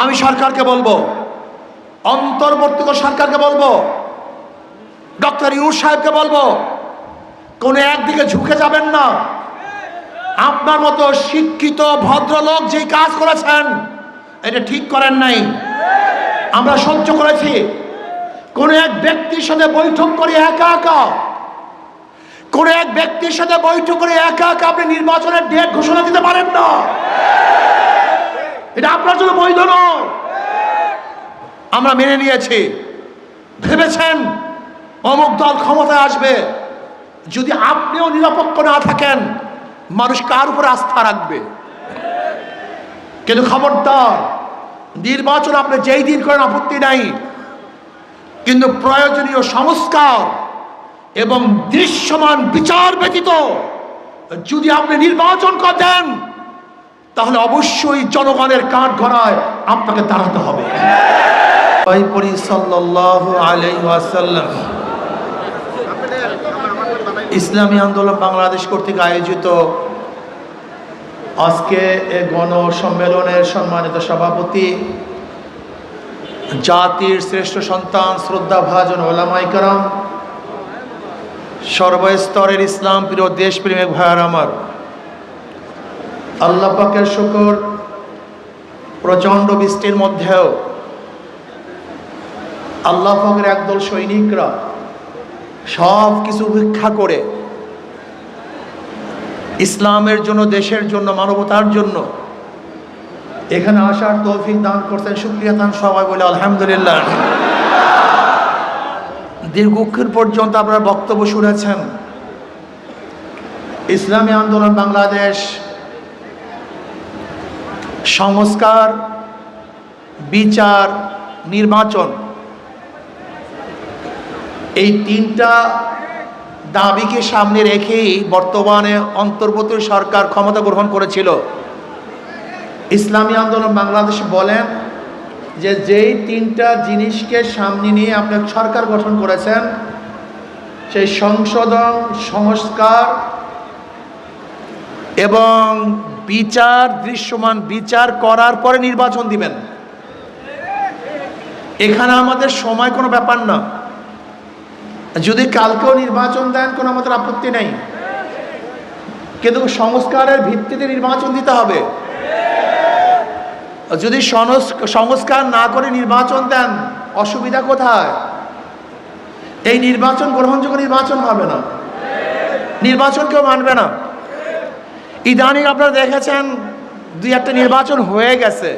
আমি সরকারকে বলব অন্তর্বর্তী সরকারকে বলব, ডক্টর ইউর সাহেবকে বলব, কোনো একদিকে ঝুঁকে যাবেন না। আপনার মতো শিক্ষিত, ভদ্রলোক যেই কাজ করেছেন, এটা ঠিক করেন নাই। আমরা সহ্য করেছি। কোন এক ব্যক্তির সাথে বৈঠক করে একা একা, কোন এক ব্যক্তির সাথে বৈঠক করে একা একা আপনি নির্বাচনের ডেট ঘোষণা দিতে পারেন না। এটা আপনার জন্য বৈধ নয়। আমরা মেনে নিয়েছি। ভেবেছেন অমুক দল ক্ষমতায় আসবে। যদি আপনিও নিরপেক্ষ না থাকেন, মানুষ কার উপর আস্থা রাখবে? কিন্তু খবরদার, নির্বাচন আপনি যেই দিন করেন আপত্তি নাই। কিন্তু প্রয়োজনীয় সংস্কার এবং দৃশ্যমান বিচার ব্যতীত যদি আপনি নির্বাচন করেন তাহলে অবশ্যই জনগণের কাঠ গড়ায় আপনাকে দাঁড়াতে হবে। ইসলামী আন্দোলন বাংলাদেশ কর্তৃক আয়োজিত আজকে এ গণ সম্মেলনের সম্মানিত সভাপতি, জাতির শ্রেষ্ঠ সন্তান শ্রদ্ধা ভাজন ওলামাইকারাম সর্বস্তরের ইসলাম প্রিয় দেশপ্রেমিক ভাইয়ার আমার। আল্লাহ পাকের শুকর প্রচণ্ড বৃষ্টির মধ্যেও আল্লাহ পাকের একদল সৈনিকরা সব কিছু উপেক্ষা করে ইসলামের জন্য, দেশের জন্য, মানবতার জন্য এখানে আসার তৌফিক দান করতেন শুক্রিয়া দান সবাই বলে আলহামদুলিল্লাহ। দীর্ঘক্ষণ পর্যন্ত আপনারা বক্তব্য শুনেছেন। ইসলামী আন্দোলন বাংলাদেশ সংস্কার, বিচার, নির্বাচন। এই তিনটা দাবিকে সামনে রেখেই বর্তমানে অন্তর্বর্তী সরকার ক্ষমতা গ্রহণ করেছিল। ইসলামী আন্দোলন বাংলাদেশ বলেন যে যেই তিনটা জিনিসকে সামনে নিয়ে আপনার সরকার গঠন করেছেন, সেই সংশোধন, সংস্কার এবং বিচার, দৃশ্যমান বিচার করার পরে নির্বাচন দিবেন। এখানে আমাদের সময় কোনো ব্যাপার না। যদি কালকেও নির্বাচন দেন, কোনো আমাদের আপত্তি নেই। কিন্তু সংস্কারের ভিত্তিতে নির্বাচন দিতে হবে। যদি সংস্কার না করে নির্বাচন দেন, অসুবিধা কোথায়? এই নির্বাচন গ্রহণযোগ্য নির্বাচন হবে না। নির্বাচন কেউ মানবে না। ইদানিং আপনারা দেখেছেন দুই একটা নির্বাচন হয়ে গেছে।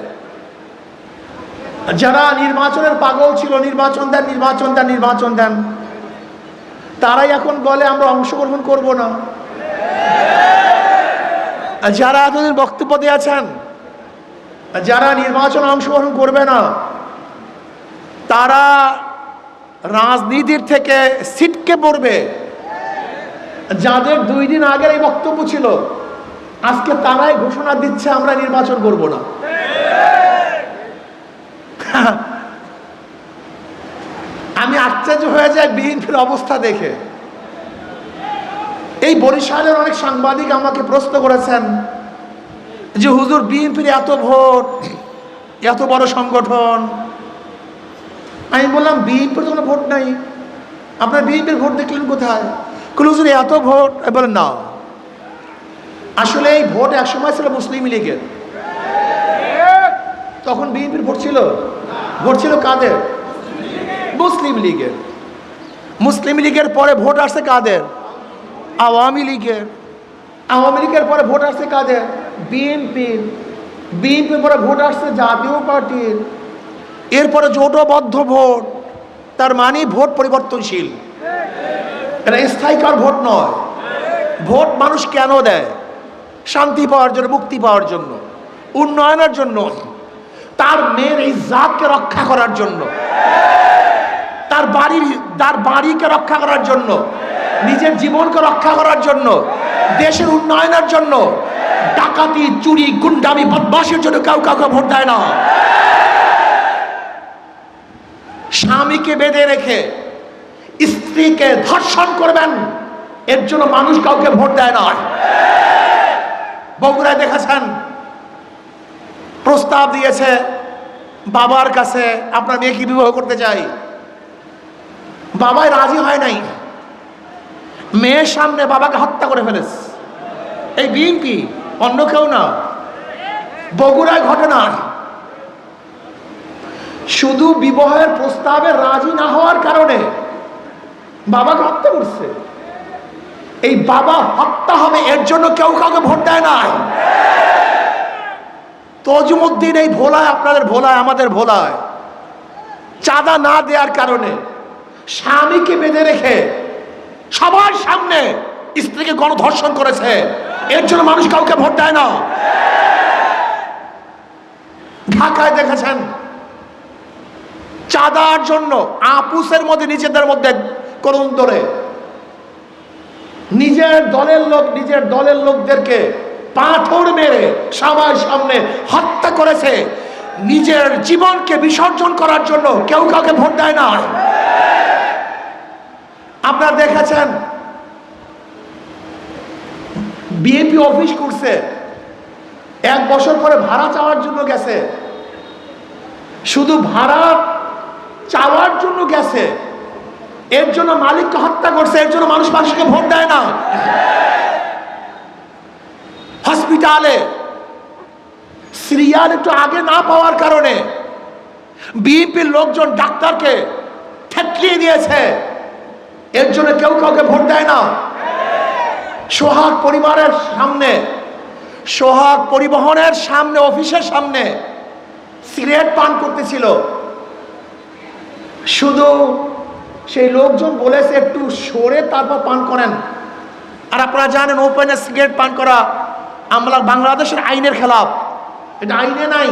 যারা নির্বাচনের পাগল ছিল, নির্বাচন দেন নির্বাচন দেন নির্বাচন দেন, তারাই এখন বলে, আমরা অংশগ্রহণ করব না। যারা এতদিন বক্তব্য দিয়েছেন, যারা নির্বাচন অংশগ্রহণ করবে না, তারা রাজনীতির থেকে সিটকে পড়বে। যাদের দুই দিন আগের এই বক্তব্য ছিল আজকে তারাই ঘোষণা দিচ্ছে, আমরা নির্বাচন করব না। আমি আশ্চর্য হয়ে যাই বিএনপির অবস্থা দেখে। এই বরিশালের অনেক সাংবাদিক আমাকে প্রশ্ন করেছেন যে, হুজুর, বিএনপির এত ভোট, এত বড় সংগঠন। আমি বললাম, বিএনপির কোনো ভোট নাই। আপনার বিএনপির ভোট দেখলেন কোথায়? হুজুর, এত ভোট। বলেন না। আসলে এই ভোট একসময় ছিল মুসলিম লীগের। তখন বিএনপির ভোট ছিল? ভোট ছিল কাদের? মুসলিম লীগের। মুসলিম লীগের পরে ভোট আসছে কাদের? আওয়ামী লীগের। আওয়ামী লীগের পরে ভোট আসছে কাদের? বিএনপির। বিএনপির পরে ভোট আসছে জাতীয় পার্টির। এরপরে জোটবদ্ধ ভোট। তার মানে ভোট পরিবর্তনশীল। এটা স্থায়ীকার ভোট নয়। ভোট মানুষ কেন দেয়? শান্তি পাওয়ার জন্য, মুক্তি পাওয়ার জন্য, উন্নয়নের জন্য, তার মেয়ের এই জাতকে রক্ষা করার জন্য, তার বাড়ির, তার বাড়িকে রক্ষা করার জন্য, নিজের জীবনকে রক্ষা করার জন্য, দেশের উন্নয়নের জন্য, ডাকাতি, চুরি, গুন্ডামি বদমাসের জন্য কেউ কাউকে ভোট দেয় না। স্বামীকে বেঁধে রেখে স্ত্রীকে ধর্ষণ করবেন, এর জন্য মানুষ কাউকে ভোট দেয় না। বগুড়ায় দেখেছেন? প্রস্তাব দিয়েছে বাবার কাছে, আপনার মেয়েকে বিবাহ করতে চাই বাবাই রাজি হয় নাই। মেয়ের সামনে বাবাকে হত্যা করে ফেলেছে। এই বিএনপি অন্য কেউ না। বগুড়ায় ঘটনা। শুধু বিবাহের প্রস্তাবে রাজি না হওয়ার কারণে বাবাকে হত্যা করছে। এই বাবা হত্যা হবে, এর জন্য কেউ কাউকে ভোট দেয় না। তজুমুদ্দিন এই ভোলায়, আপনাদের ভোলায়, আমাদের ভোলায়। চাঁদা না দেওয়ার কারণে স্বামীকে বেঁধে রেখে সবার সামনে স্ত্রীকে গণধর্ষণ করেছে, এর জন্য মানুষ কাউকে ভোট দেয় না। ঢাকায় দেখেছেন, চাঁদার জন্য আপুসের মধ্যে, নিজেদের মধ্যে করুন ধরে নিজের দলের লোক, নিজের দলের লোকদেরকে পাথর মেরে সবার সামনে হত্যা করেছে। নিজের জীবনকে বিসর্জন করার জন্য কেউ কাউকে ভোট দেয় না। আপনারা দেখেছেন? বিএনপি অফিস করছে। এক বছর পরে ভাড়া চাওয়ার জন্য গেছে। শুধু ভাড়া চাওয়ার জন্য গেছে। এর জন্য মালিককে হত্যা করছে, এর জন্য মানুষ মানুষকে ভোট দেয় না। হসপিটালে সিরিয়াল একটু আগে না পাওয়ার কারণে বিএনপির লোকজন ডাক্তারকে ঠেকলিয়ে দিয়েছে। এর জন্য কেউ কাউকে ভোট দেয় না। সোহাগ পরিবারের সামনে, সোহাগ পরিবহনের সামনে, অফিসের সামনে সিগারেট পান করতেছিল। শুধু সেই লোকজন বলেছে, একটু সরে তারপর পান করেন। আর আপনারা জানেন ওপেনে সিগারেট পান করা আমরা বাংলাদেশের আইনের খেলাফ। এটা আইনে নাই।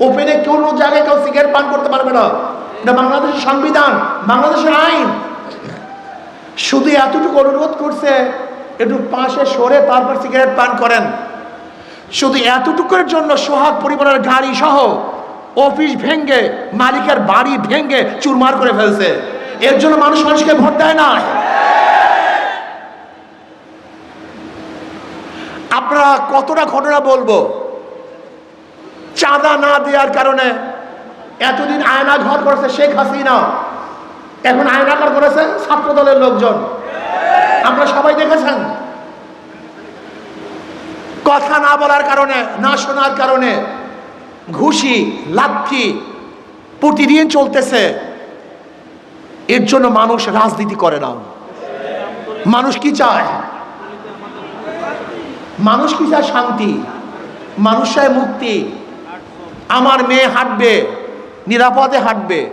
ওপেনে কোনো জায়গায় কেউ সিগারেট পান করতে পারবে না। এটা বাংলাদেশের সংবিধান, বাংলাদেশের আইন। শুধু এতটুকু অনুরোধ করছে, একটু পাশে সরে তারপর সিগারেট পান করেন। শুধু এতটুকুর জন্য সোহাগ পরিবারের গাড়ি সহ অফিস ভেঙ্গে, মালিকের বাড়ি ভেঙ্গে চুরমার করে ফেলছে। এর জন্য মানুষ মানুষকে ভোট দেয় না। আপনারা কতটা ঘটনা বলব? চাঁদা না দেওয়ার কারণে এতদিন আয়না ঘর করেছে শেখ হাসিনা। এখন আয়না ঘর করেছে ছাত্র দলের লোকজন। আমরা সবাই দেখেছেন? কথা না বলার কারণে, না শোনার কারণে ঘুষি, লাথি প্রতিদিন চলতেছে। এর জন্য মানুষ রাজনীতি করে না। মানুষ কি চায়? মানুষ কি চায় শান্তি? মানুষ চায় মুক্তি। আমার মেয়ে হাঁটবে, নিরাপদে হাঁটবে।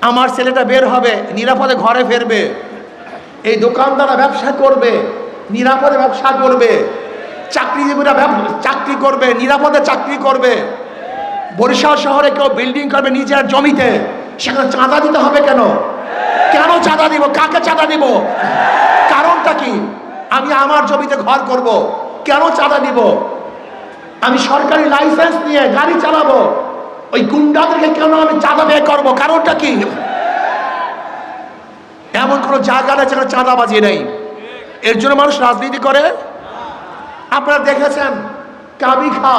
আমার ছেলেটা বের হবে, নিরাপদে ঘরে ফেরবে। এই দোকানদাররা ব্যবসা করবে, নিরাপদে ব্যবসা করবে। চাকরিজীবীরা চাকরি করবে, নিরাপদে চাকরি করবে। বরিশাল শহরে কেউ বিল্ডিং করবে নিজের জমিতে, সেখানে চাঁদা দিতে হবে কেন? কেন চাঁদা দিব? কাকে চাঁদা দিব? কারণটা কি? আমি আমার জমিতে ঘর করব। কেন চাঁদা দিব? আমি সরকারি লাইসেন্স নিয়ে গাড়ি চালাবো। ওই গুন্ডাদেরকে কেন আমি চাঁদা ব্যয় করব? কারণটা কি? এমন কোনো জায়গা নেই যেখানে চাঁদাবাজি নেই। এর জন্য মানুষ রাজনীতি করে। আপনারা দেখেছেন কাবি খা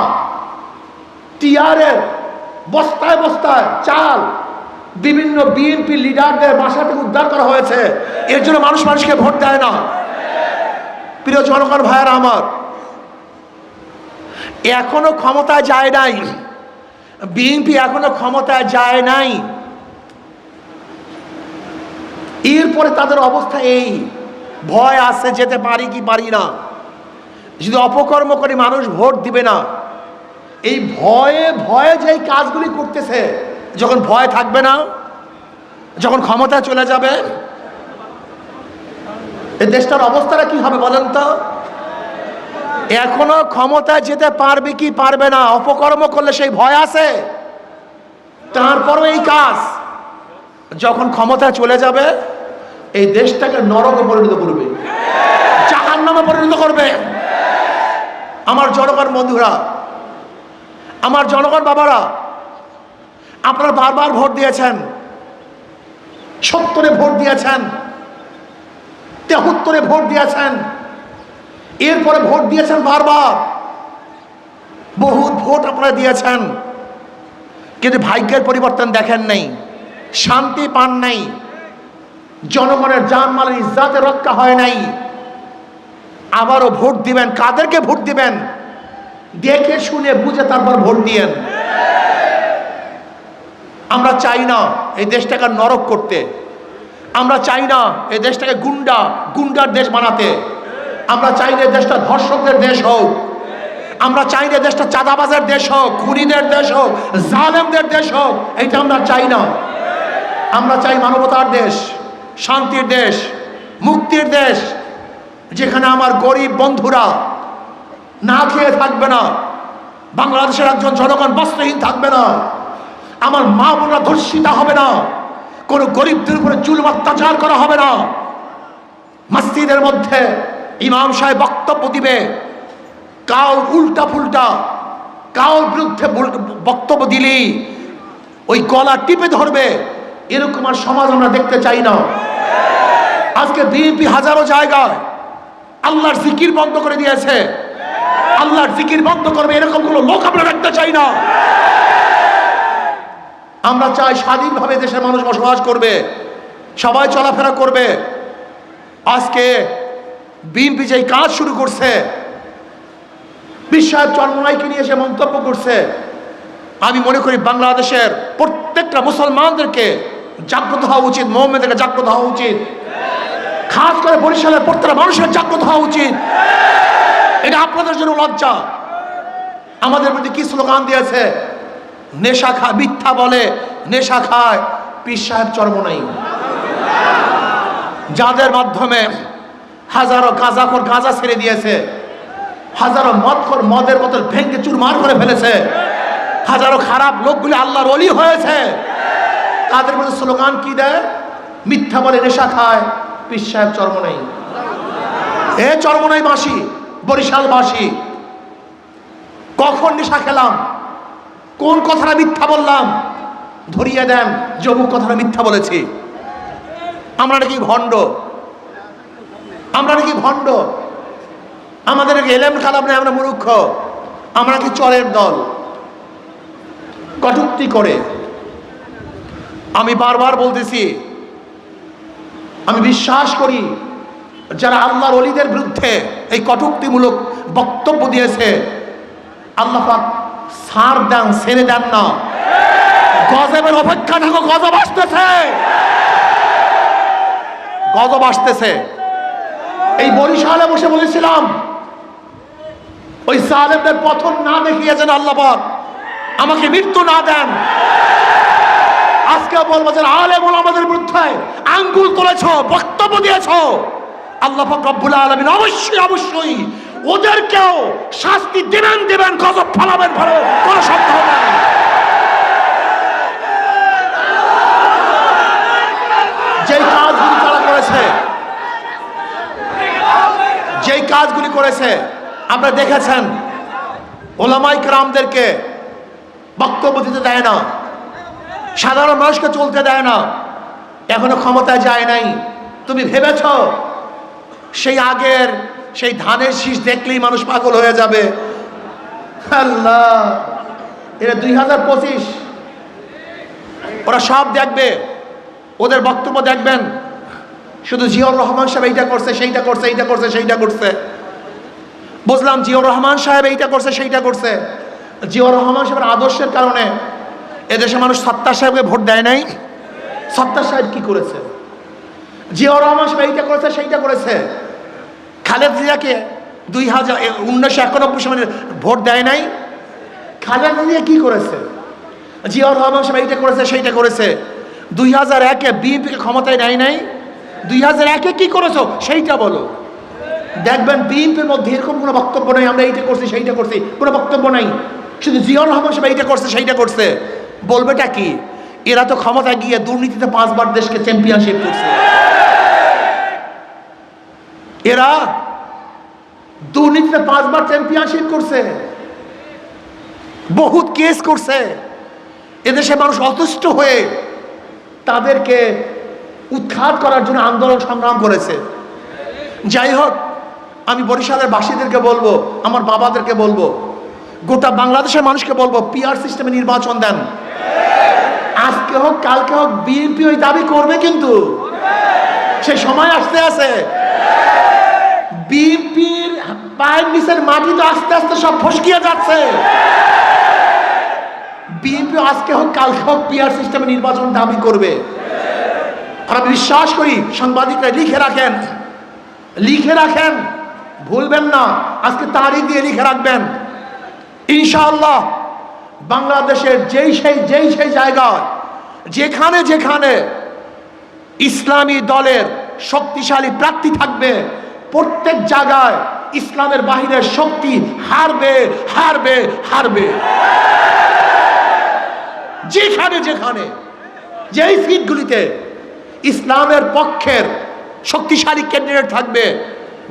টিয়ারের বস্তায় বস্তায় চাল বিভিন্ন বিএনপি লিডারদের বাসা থেকে উদ্ধার করা হয়েছে। এর জন্য মানুষ মানুষকে ভোট দেয় না। প্রিয় জনগণ, ভাইয়েরা আমার, এখনও ক্ষমতায় যায় নাই। বিএনপি এখনও ক্ষমতায় যায় নাই। এরপরে তাদের অবস্থা এই। ভয় আছে যেতে পারি কি পারি না। যদি অপকর্ম করে মানুষ ভোট দিবে না, এই ভয়ে ভয়ে যেই কাজগুলি করতেছে যখন ভয় থাকবে না, যখন ক্ষমতা চলে যাবে, এই দেশটার অবস্থাটা কি হবে বলেন তো? এখনও ক্ষমতায় যেতে পারবে কি পারবে না, অপকর্ম করলে সেই ভয় আছে। তারপরও এই কাজ, যখন ক্ষমতা চলে যাবে, এই দেশটাকে নরকে পরিণত করবে জাহান নামে পরিণত করবে। আমার জনগণ বন্ধুরা, আমার জনগণ বাবারা আপনারা বারবার ভোট দিয়েছেন। সত্তরে ভোট দিয়েছেন। তেহত্তরে ভোট দিয়েছেন। এরপরে ভোট দিয়েছেন বারবার। বহুত ভোট আপনারা দিয়েছেন। কিন্তু ভাগ্যের পরিবর্তন দেখেন নাই। শান্তি পান নাই। জনগণের জানমালের ইজ্জাতে রক্ষা হয় নাই। আবারও ভোট দিবেন। কাদেরকে ভোট দিবেন? দেখে শুনে বুঝে তারপর ভোট দিয়েন। আমরা চাই না এই দেশটাকে নরক করতে। আমরা চাই না এই দেশটাকে গুন্ডা, গুন্ডার দেশ বানাতে। আমরা চাই না দেশটা ধর্ষকদের দেশ হোক। আমরা চাই না দেশটা চাঁদাবাজের দেশ হোক, খুনিদের দেশ হোক, জালেমদের দেশ হোক, এইটা আমরা চাই না। আমরা চাই মানবতার দেশ, শান্তির দেশ, মুক্তির দেশ, যেখানে আমার গরিব বন্ধুরা না খেয়ে থাকবে না, বাংলাদেশের একজন জনগণ বস্ত্রহীন থাকবে না। আমার মা বোনরা ধর্ষিতা হবে না। কোনো গরিবদের উপরে চুল অত্যাচার করা হবে না। মসজিদের মধ্যে ইমাম সাহেব বক্তব্য দিবে। কাউ উল্টা ফুলটা কাউর বিরুদ্ধে বক্তব্য দিলেই ওই গলা টিপে ধরবে। এরকম আর সমাজ আমরা দেখতে চাই না। আজকে বিএনপি হাজারো জায়গায় আল্লাহর জিকির বন্ধ করে দিয়েছে। আল্লাহর জিকির বন্ধ করবে, এরকম কোনো লোক আমরা দেখতে চাই না। আমরা চাই স্বাধীনভাবে দেশের মানুষ বসবাস করবে, সবাই চলাফেরা করবে। আজকে বিএনপি যেই কাজ শুরু করছে বিশ্বাস চন্মনাইকে নিয়ে এসে মন্তব্য করছে, আমি মনে করি বাংলাদেশের প্রত্যেকটা মুসলমানদেরকে জাগ্রত হওয়া উচিত মোহাম্মদেরকে জাগ্রত হওয়া উচিত। খাস করে বরিশালের প্রত্যেকটা মানুষের জাগ্রত হওয়া উচিত। এটা আপনাদের জন্য লজ্জা। আমাদের প্রতি কি স্লোগান দিয়েছে? নেশা খা, মিথ্যা বলে, নেশা খায়, পীর সাহেব চর্ম নাই। যাদের মাধ্যমে হাজারো গাঁজাখর গাঁজা ছেড়ে দিয়েছে, হাজারো মদখর মদের বোতল ভেঙে চুরমার করে ফেলেছে, হাজারো খারাপ লোকগুলি আল্লাহর অলি হয়েছে। তাদের মধ্যে স্লোগান কি দেয়? মিথ্যা বলে নেশা খায়, পীর সাহেব চর্ম নেই। এ চর্মনাই বাসী বরিশাল বাসী কখন নেশা খেলাম? কোন কথাটা মিথ্যা বললাম? ধরিয়ে দেন যে অমুক কথাটা মিথ্যা বলেছি। আমরা নাকি ভণ্ড। আমরা নাকি ভণ্ড। আমাদের নাকি এলেম খালাম না আমরা মূর্খ। আমরা কি চরের দল। কটুক্তি করে। আমি বারবার বলতেছি, আমি বিশ্বাস করি, যারা আল্লাহর অলিদের বিরুদ্ধে এই কটুক্তিমূলক বক্তব্য দিয়েছে, আল্লাহ সার দেন, ছেড়ে দেন না। গজবের অপেক্ষা থাকো গজব আসতেছে। গজব আসতেছে। এই বরিশালে বসে বলেছিলাম, ওই সালেমদের পথন না দেখিয়েছেন আল্লাহ পাক আমাকে মৃত্যু না দেন। আজকে বলব যে আলেম আমাদের বিরুদ্ধে আঙ্গুল তুলেছ, বক্তব্য দিয়েছ। আল্লাহ রব্বুল আলামিন অবশ্যই অবশ্যই ওদেরকেও শাস্তি দেবেন দেবেন, গজব ফলাবেন ভালো, কোনো সন্দেহ নাই। যেই কাজগুলি তারা করেছে, যেই কাজগুলি করেছে আপনারা দেখেছেন, ওলামাই ক্রামদেরকে বক্তব্য দিতে দেয় না, সাধারণ মানুষকে চলতে দেয় না, এখনও ক্ষমতায় যায় নাই। তুমি ভেবেছ সেই আগের সেই ধানের শীষ দেখলেই মানুষ পাগল হয়ে যাবে। আল্লাহ এটা দুই হাজার পঁচিশ। ওরা সব দেখবে, ওদের বক্তব্য দেখবেন। শুধু জিয়র রহমান সাহেব এইটা করছে, সেইটা করছে, এইটা করছে, সেইটা করছে। বুঝলাম জিয়র রহমান সাহেব এইটা করছে, সেইটা করছে। জিয়র রহমান সাহেবের আদর্শের কারণে এদেশে মানুষ সত্তার সাহেবকে ভোট দেয় নাই। সত্তার সাহেব কি করেছে? জিয়র রহমান সাহেব এইটা করেছে, সেইটা করেছে। খালেদ জিয়াকে দুই হাজার উনিশশো একানব্বই সালে ভোট দেয় নাই। খালেদ জিয়া কি করেছে? জিয়াউর রহমান সাহেব এইটা করেছে, সেইটা করেছে। দুই হাজার একে বিএনপিকে ক্ষমতায় নেয় নাই। দুই হাজার একে কি করেছ? সেইটা বলো। দেখবেন বিএনপির মধ্যে এরকম কোনো বক্তব্য নেই, আমরা এইটা করছি, সেইটা করছি। কোনো বক্তব্য নাই। শুধু জিয়াউর রহমান সাহেব এইটা করছে, সেইটা করছে। বলবেটা কি? এরা তো ক্ষমতায় গিয়ে দুর্নীতিতে পাঁচবার দেশকে চ্যাম্পিয়নশিপ করছে। এরা দুর্নীতিতে পাঁচবার চ্যাম্পিয়নশিপ করছে। বহুত কেস করছে। এদেশে মানুষ অতুষ্ট হয়ে তাদেরকে উৎখাত করার জন্য আন্দোলন সংগ্রাম করেছে। যাই হোক, আমি বরিশালের বাসীদেরকে বলব, আমার বাবাদেরকে বলব, গোটা বাংলাদেশের মানুষকে বলব পিআর সিস্টেমে নির্বাচন দেন। আজকে হোক, কালকে হোক বিএনপি ওই দাবি করবে কিন্তু। সে সময় আসতে আছে। বিএনপির পায়ের নিচের মাটি তো আস্তে আস্তে সব ফসকিয়ে যাচ্ছে। বিএনপি আজকে হোক, কালকে হোক পিআর সিস্টেমে নির্বাচন দাবি করবে। আর আমি বিশ্বাস করি, সাংবাদিকরা লিখে রাখেন। লিখে রাখেন। ভুলবেন না। আজকে তারিখ দিয়ে লিখে রাখবেন। ইনশাআল্লাহ, বাংলাদেশের যেই সেই যেই সেই জায়গায়, যেখানে যেখানে ইসলামী দলের শক্তিশালী প্রার্থী থাকবে। প্রত্যেক জায়গায় ইসলামের বাহিরের শক্তি হারবে হারবে হারবে। যেখানে যেখানে, যেই সিটগুলিতে ইসলামের পক্ষের শক্তিশালী ক্যান্ডিডেট থাকবে,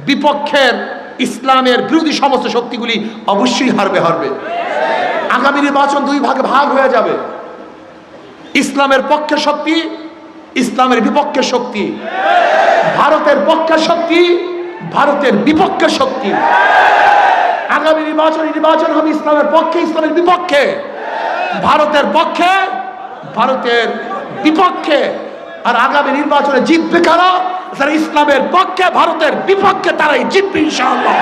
বিপক্ষের ইসলামের বিরোধী সমস্ত শক্তিগুলি অবশ্যই হারবে হারবে। আগামী নির্বাচন দুই ভাগে ভাগ হয়ে যাবে। ইসলামের পক্ষের শক্তি ইসলামের বিপক্ষে শক্তি। ভারতের পক্ষের শক্তি, ভারতের বিপক্ষের শক্তি। আগামী নির্বাচন নির্বাচন হবে ইসলামের পক্ষে, ইসলামের বিপক্ষে। ভারতের পক্ষে, ভারতের বিপক্ষে। আর আগামী নির্বাচনে জিতবে কারা? যারা ইসলামের পক্ষে, ভারতের বিপক্ষে তারাই জিতবে ইনশাআল্লাহ।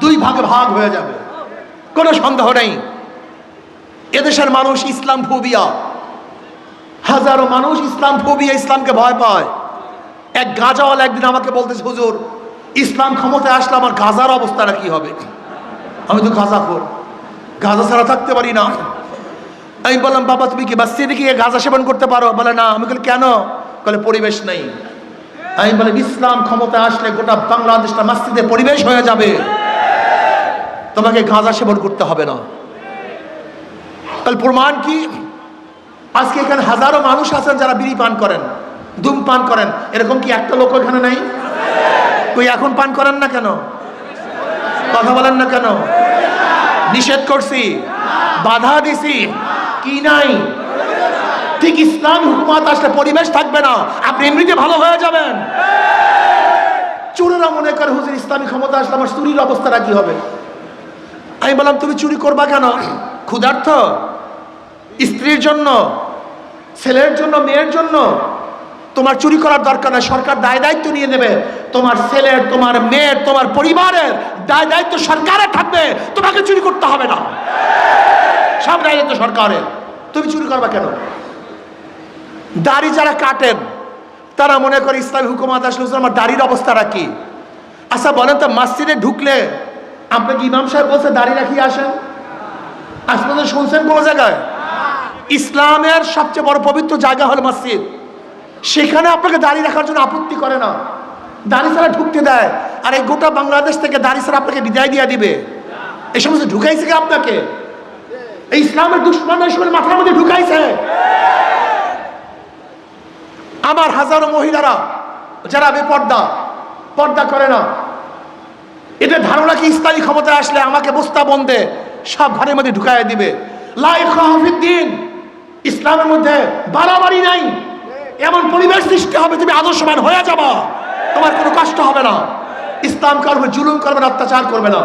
দুই ভাগে ভাগ হয়ে যাবে। কোনো সন্দেহ নেই। এদেশের মানুষ ইসলাম ফোবিয়া হাজারো মানুষ ইসলাম ফোবিয়া ইসলামকে ভয় পায়। এক গাজাওয়ালা একদিন আমাকে বলতেছে, হুজুর, ইসলাম ক্ষমতায় আসলে আমার গাজার অবস্থাটা কি হবে? আমি তো গাজা খোর গাজা ছাড়া থাকতে পারি না। আমি বললাম, বাবা, তুমি কি বাস্তিতে গিয়ে গাজা সেবন করতে পারো? বলে, না। আমি বলি, কেন? বলে, পরিবেশ নেই। আমি বলে, ইসলাম ক্ষমতায় আসলে গোটা বাংলাদেশটা মাস্তিদের পরিবেশ হয়ে যাবে। তোমাকে গাঁজা সেবন করতে হবে না। তাহলে প্রমাণ কি? আজকে এখানে হাজারো মানুষ আছেন যারা বিড়ি পান করেন ধূম পান করেন। এরকম কি একটা লোক এখানে নাই? তুই এখন পান করেন না কেন? কথা বলেন না কেন? নিষেধ করছি, বাধা দিছি, কি নাই? ঠিক ইসলাম হুকুমাত আসলে পরিবেশ থাকবে না, আপনি এমনিতে ভালো হয়ে যাবেন। চোরেরা মনে করে, হুজুর, ইসলামী ক্ষমতা আসলে আমার চুরির অবস্থাটা কি হবে? আমি বললাম, তুমি চুরি করবা কেন? ক্ষুধার্থ স্ত্রীর জন্য? ছেলের জন্য, মেয়ের জন্য তোমার চুরি করার দরকার নাই। সরকার দায় দায়িত্ব নিয়ে নেবে। তোমার ছেলের, তোমার মেয়ের, তোমার পরিবারের দায় দায়িত্ব সরকারের থাকবে। তোমাকে চুরি করতে হবে না। সব দায় দায়িত্ব সরকারের। তুমি চুরি করবা কেন? দাড়ি যারা কাটেন, তারা মনে করে ইসলামী হুকুমাত আসলে আমার দাড়ির অবস্থাটা কি? আচ্ছা বলেন তো, মসজিদে ঢুকলে আপনি কি ইমাম সাহেব বলছে দাড়ি রাখি আসেন? আসলে শুনছেন কোনো জায়গায়? ইসলামের সবচেয়ে বড় পবিত্র জায়গা হলো মসজিদ। সেখানে আপনাকে দাঁড়িয়ে রাখার জন্য আপত্তি করে না। দাড়ি ছাড়া ঢুকতে দেয়। আর এই গোটা বাংলাদেশ থেকে দাড়ি ছাড়া আপনাকে বিদায় দিয়ে দিবে। এই সমস্ত ঢুকাইছে কি আপনাকে? এই ইসলামের দুশ্মন এই সময় মাথার মধ্যে ঢুকাইছে। আমার হাজারো মহিলারা, যারা বেপর্দা, পর্দা করে না। এটা ধারণা কি ইসলামী ক্ষমতায় আসলে আমাকে বস্তা বন্ধে সব ঘরের মধ্যে ঢুকাই দিবে? লাইফ দিন। ইসলামের মধ্যে বাড়াবাড়ি নাই। এমন পরিবেশ সৃষ্টি হবে তুমি আদর্শবান হয়ে যাবা। তোমার কোনো কষ্ট হবে না। ইসলাম করবে জুলুম করবে না, অত্যাচার করবে না।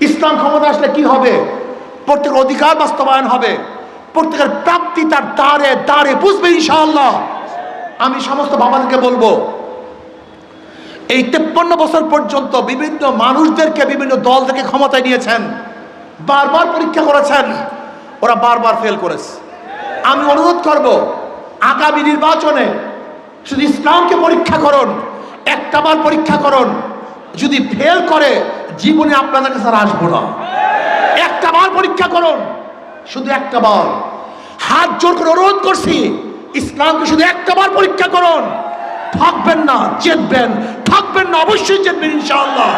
ইসলাম ক্ষমতা আসলে কি হবে? প্রত্যেকের অধিকার বাস্তবায়ন হবে। প্রত্যেকের প্রাপ্তি তার দ্বারে দ্বারে বুঝবে ইনশাআল্লাহ। আমি সমস্ত বাবাদেরকে বলব, এই তেপ্পন্ন বছর পর্যন্ত বিভিন্ন মানুষদেরকে, বিভিন্ন দল থেকে ক্ষমতায় নিয়েছেন। বারবার পরীক্ষা করেছেন। ওরা বারবার ফেল করেছে। আমি অনুরোধ করব, আগামী নির্বাচনে শুধু ইসলামকে পরীক্ষা করুন, একটা বার পরীক্ষা করুন। যদি ফেল করে, জীবনে আপনাদের কাছে আসব না। একটা বার পরীক্ষা করুন, শুধু একটা বার। হাত জোর করে অনুরোধ করছি, ইসলামকে শুধু একটা বার পরীক্ষা করুন। থাকবেন না, জিতবেন। থাকবেন না, অবশ্যই জিতবেন ইনশাআল্লাহ।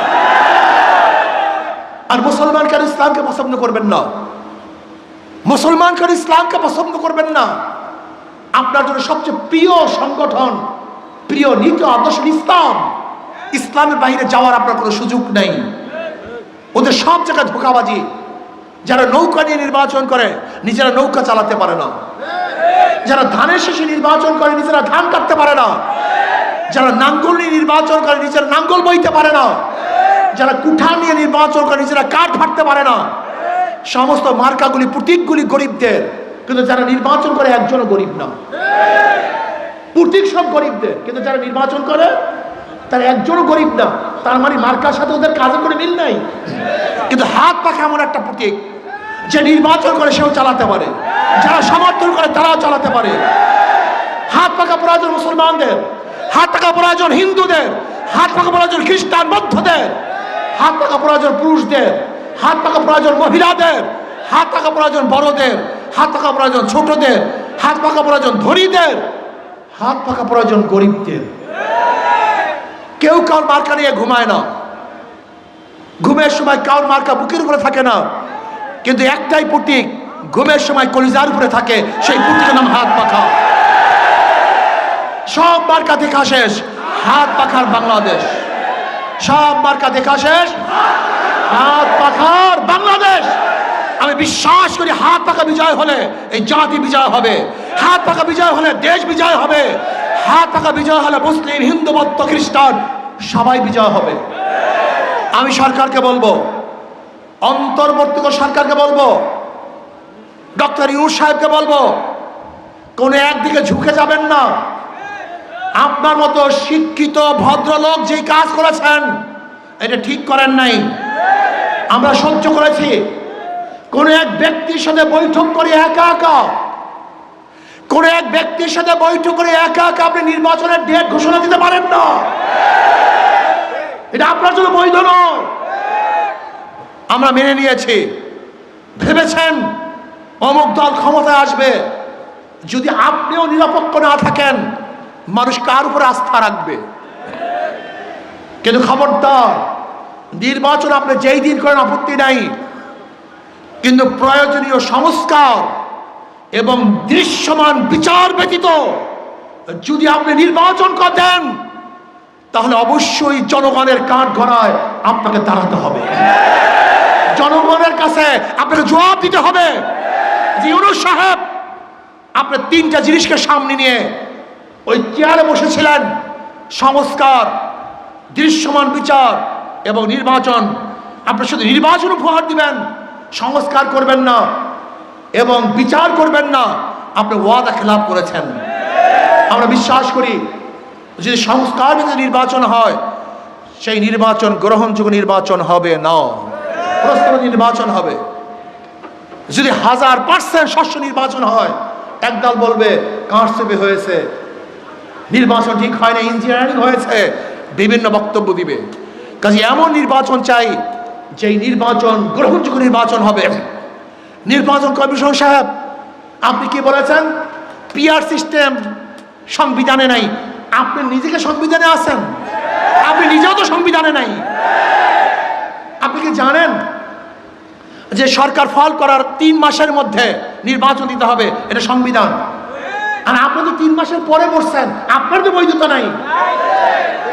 আর মুসলমান কেন ইসলামকে পছন্দ করবেন না। মুসলমান কেন ইসলামকে পছন্দ করবেন না। আপনার জন্য সবচেয়ে প্রিয় সংগঠন, প্রিয় নীতি আদর্শ ইসলাম। ইসলামের বাইরে যাওয়ার আপনার কোনো সুযোগ নেই। ওদের সব জায়গায় ধোকাবাজি। যারা নৌকা নিয়ে নির্বাচন করে, নিজেরা নৌকা চালাতে পারে না। যারা ধানের শেষে নির্বাচন করে, নিজেরা ধান কাটতে পারে না। যারা নাঙ্গল নিয়ে নির্বাচন করে, নিজেরা নাঙ্গল বইতে পারে না। যারা কুঠা নিয়ে নির্বাচন করে, নিজেরা কাঠ ফাটতে পারে না। সমস্ত মার্কাগুলি, প্রতীকগুলি গরিবদের। কিন্তু যারা নির্বাচন করে, একজনও গরিব না। প্রতীক সব গরিবদের। কিন্তু যারা নির্বাচন করে, তার একজনও গরিব না। তার মানে মার্কার সাথে ওদের কাজে করে মিল নাই। কিন্তু হাত পাখা এমন একটা প্রতীক, যে নির্বাচন করে সেও চালাতে পারে। যারা সমর্থন করে, তারাও চালাতে পারে। হাত পাখা প্রয়োজন মুসলমানদের, হাত পাকা প্রয়োজন হিন্দুদের, হাত পাখা প্রয়োজন খ্রিস্টান বৌদ্ধদের, হাত পাকা প্রয়োজন পুরুষদের হাত পাকা প্রয়োজন মহিলাদের, হাত পাকা প্রয়োজন বড়দের, হাত পাকা প্রয়োজন ছোটদের, হাত পাকা প্রয়োজন ধনীদের, হাত পাকা প্রয়োজন গরিবদের। কেউ কার মার্কা নিয়ে ঘুমায় না। ঘুমের সময় কার মার্কা বুকের উপরে থাকে না। কিন্তু একটাই প্রতীক, ঘুমের সময় কলিজার উপরে থাকে, সেই প্রতীকের নাম হাত পাখা। সব মার্কা দেখা শেষ, হাত পাখার বাংলাদেশ। সব মার্কা দেখা শেষ হাত পাখার বাংলাদেশ। আমি বিশ্বাস করি হাত পাকা বিজয় হলে এই জাতি বিজয় হবে। হাত পাকা বিজয় হলে দেশ বিজয় হবে। হাত পাকা বিজয় হলে মুসলিম, হিন্দু, বৌদ্ধ, খ্রিস্টান সবাই বিজয় হবে। আমি সরকারকে বলব, অন্তর্বর্তী সরকারকে বলব, ডক্টর ইউর সাহেবকে বলব, কোনো একদিকে ঝুঁকে যাবেন না। আপনার মতো শিক্ষিত, ভদ্রলোক যেই কাজ করেছেন, এটা ঠিক করেন নাই। আমরা সহ্য করেছি। কোন এক ব্যক্তির সাথে বৈঠক করে একা একা। কোন এক ব্যক্তির সাথে বৈঠক করে একা একা আপনি নির্বাচনের ডেট ঘোষণা দিতে পারেন না। এটা আপনার জন্য বৈধ নয়। আমরা মেনে নিয়েছি। ভেবেছেন অমুক দল ক্ষমতায় আসবে। যদি আপনিও নিরপেক্ষ না থাকেন, মানুষ কার উপর আস্থা রাখবে? কিন্তু খবরদার নির্বাচন আপনি যেই দিন করেন, আপত্তি নাই। কিন্তু প্রয়োজনীয় সংস্কার এবং দৃশ্যমান বিচার ব্যতীত যদি আপনি নির্বাচন করেন, তাহলে অবশ্যই জনগণের কাঠ গড়ায় আপনাকে দাঁড়াতে হবে। জনগণের কাছে আপনাকে জবাব দিতে হবে সাহেব, আপনি তিনটা জিনিসকে সামনে নিয়ে ওই চেয়ারে বসেছিলেন। সংস্কার, দৃশ্যমান বিচার এবং নির্বাচন আপনি শুধু নির্বাচন উপহার দিবেন, সংস্কার করবেন না এবং বিচার করবেন না, আপনি ওয়াদা খেলাপ করেছেন। আমরা বিশ্বাস করি, যদি সংস্কার যদি নির্বাচন হয়, সেই নির্বাচন গ্রহণযোগ্য নির্বাচন হবে না। প্রশ্ন নির্বাচন হবে। যদি হাজার পার্সেন্ট শস্য নির্বাচন হয়, একদল বলবে কারসেবে হয়েছে? নির্বাচন ঠিক হয় না ইঞ্জিনিয়ারিং হয়েছে, বিভিন্ন বক্তব্য দিবে। কাজে এমন নির্বাচন চাই, যেই নির্বাচন গ্রহণযোগ্য নির্বাচন হবে। নির্বাচন কমিশন সাহেব, আপনি কি বলেছেন? পিআর সিস্টেম সংবিধানে নাই। আপনি নিজেকে সংবিধানে আছেন? আপনি নিজেও তো সংবিধানে নাই। আপনি কি জানেন যে সরকার ফল করার তিন মাসের মধ্যে নির্বাচন দিতে হবে? এটা সংবিধান। আর আপনি তো তিন মাসের পরে বসছেন। আপনার তো বৈধতা নাই।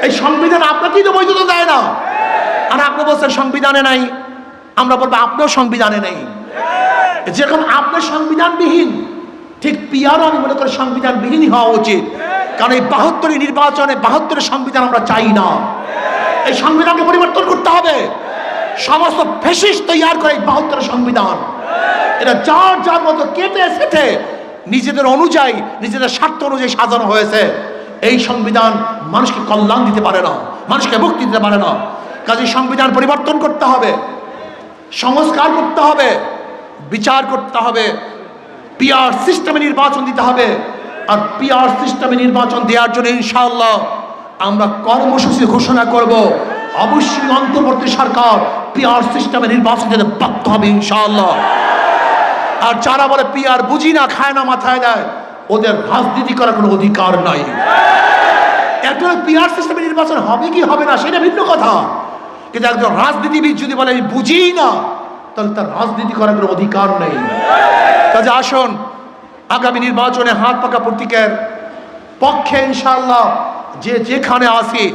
এই সংবিধান আপনাকেই তো বৈধতা দেয় না। আর আপনি বলছেন সংবিধানে নাই। আমরা বলব আপনার সংবিধানে নেই। যেরকম আপনার সংবিধানবিহীন, ঠিক পিয়ারও আমি মনে করি সংবিধানবিহীনই হওয়া উচিত। কারণ এই বাহাত্তরের নির্বাচনে বাহাত্তরের সংবিধান আমরা চাই না। এই সংবিধানকে পরিবর্তন করতে হবে। সমস্ত ফেসিস তৈয়ার করে এই বাহাত্তরের সংবিধান। এটা যার যার মতো কেটে সেটে নিজেদের অনুযায়ী, নিজেদের স্বার্থ অনুযায়ী সাজানো হয়েছে। এই সংবিধান মানুষকে কল্যাণ দিতে পারে না, মানুষকে মুক্তি দিতে পারে না। কাজে সংবিধান পরিবর্তন করতে হবে, সংস্কার করতে হবে, বিচার করতে হবে পিআর সিস্টেমে নির্বাচন দিতে হবে। আর পিআর সিস্টেমে নির্বাচন দেওয়ার জন্য ইনশাআল্লাহ আমরা কর্মসূচি ঘোষণা করব। অবশ্যই অন্তর্বর্তী সরকার পিআর সিস্টেমে নির্বাচন দিতে বাধ্য হবে ইনশাআল্লাহ। আর যারা বলে পিআর বুঝি না, খায় না, মাথায় দেয় ওদের রাজনীতি করার কোনো অধিকার নাই। একটা পিআর সিস্টেমে নির্বাচন হবে কি হবে না, সেটা ভিন্ন কথা। কিন্তু একজন রাজনীতিবিদ যদি বলে, আমি বুঝি না, তাহলে তার রাজনীতি করার কোনো অধিকার নেই। কাজে আসুন, আগামী নির্বাচনে হাত পাকা প্রতীকের পক্ষে ইনশাল্লাহ যে যেখানে আসি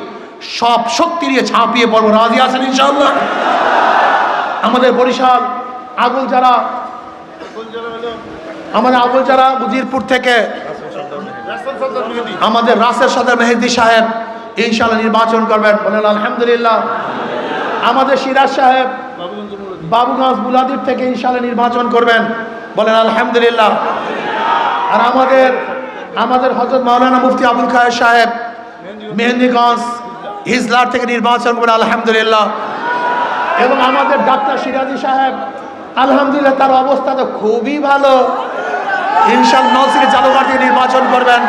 সব শক্তি নিয়ে ঝাঁপিয়ে পড়ব। রাজি আছেন ইনশাল্লাহ আমাদের বরিশাল আগুল যারা আমাদের আগুল যারা উজিরপুর থেকে আমাদের রাসের সদর মেহেদি সাহেব ইনশাল্লাহ নির্বাচন করবেন। বলেন, আলহামদুলিল্লাহ। আমাদের সিরাজ সাহেব বাবুগঞ্জ বুলাদির থেকে ইনশাল্লাহ নির্বাচন করবেন। বলেন, আলহামদুলিল্লাহ। আর আমাদের আমাদের হজরত মাওলানা মুফতি আবুল খায়ের সাহেব মেহেন্দিগঞ্জ হিজলার থেকে নির্বাচন করবেন, আলহামদুলিল্লাহ। এবং আমাদের ডাক্তার সিরাজি সাহেব, আলহামদুলিল্লাহ, তার অবস্থা তো খুবই ভালো। ইনশাল নসির জালুঘাট থেকে নির্বাচন করবেন।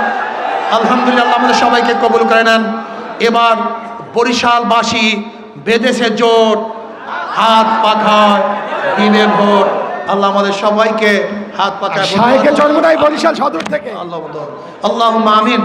আলহামদুলিল্লাহ আমাদের সবাইকে কবুল করে নেন। এবার বরিশালবাসী বেদেশে জোট হাত পাখায় দিনে ভোট আল্লাহ আমাদের সবাইকে হাত পাখায় বরিশাল সদর থেকে। আল্লাহ আল্লাহ আমিন।